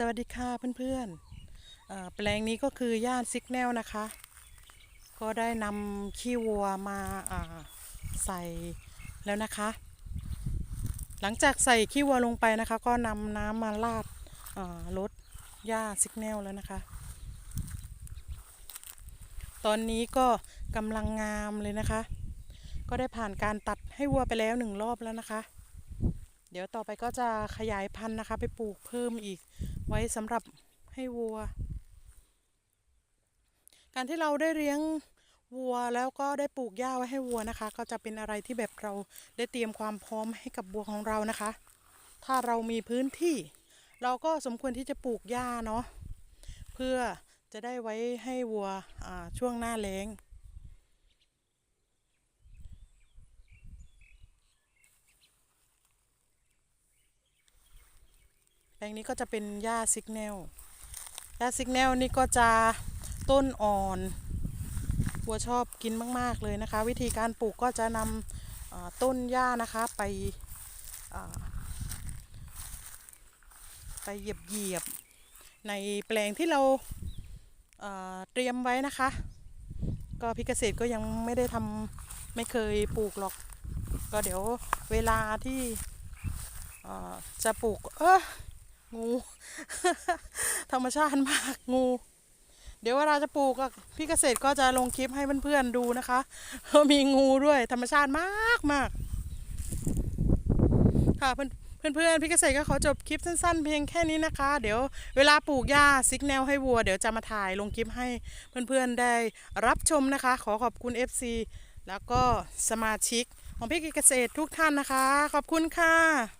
สวัสดีค่ะเพื่อนๆเอ่อแปลงนี้ก็คือย่านซิกแนลนะคะ ก็ได้นำขี้วัวมาาใส่แล้วนะคะ หลังจากใส่ขี้วัวลงไปนะคะ ก็นำน้ำมาราดรดหญ้าซิกแนลแล้วนะคะ ตอนนี้ก็กำลังงามเลยนะคะ ก็ได้ผ่านการตัดให้วัวไปแล้วหนึ่งรอบแล้วนะคะเดี๋ยวต่อไปก็จะขยายพันธุ์นะคะ ไปปลูกเพิ่มอีก ไว้สำหรับให้วัว การที่เราได้เลี้ยงวัวแล้วก็ได้ปลูกหญ้าไว้ให้วัวนะคะ ก็จะเป็นอะไรที่แบบเราได้เตรียมความพร้อมให้กับวัวของเรานะคะ ถ้าเรามีพื้นที่ เราก็สมควรที่จะปลูกหญ้าเนาะเพื่อจะได้ไว้ให้วัวช่วงหน้าแล้ง แปลงนี้ก็จะเป็นหญ้าซิกแนลหญ้าซิกแนลนี่ก็จะต้นอ่อนวัวชอบกินมาก ๆ เลยนะคะ วิธีการปลูกก็จะนำต้นหญ้านะคะไปไปเหยียบเหยียบๆในแปลงที่เราเตรียมไว้นะคะ ก็พิกเกษตรก็ยังไม่ได้ทำไม่เคยปลูกหรอก ก็เดี๋ยวเวลาที่จะปลูก เออ งู ธรรมชาติมากงู เดี๋ยวเวลาจะปลูกพี่เกษตรก็จะลงคลิปให้เพื่อนๆดูนะคะมีงูด้วยธรรมชาติมากมากค่ะเพื่อนเพื่อนๆพี่เกษตรก็ขอจบคลิปสั้นๆ เพียงแค่นี้นะคะ เดี๋ยวเวลาปลูกหญ้าซิกแนลให้วัว เดี๋ยวจะมาถ่ายลงคลิปให้เพื่อนๆได้รับชมนะคะ ขอขอบคุณ FC แล้วก็สมาชิกของพี่เกษตรทุกท่านนะคะ ขอบคุณค่ะ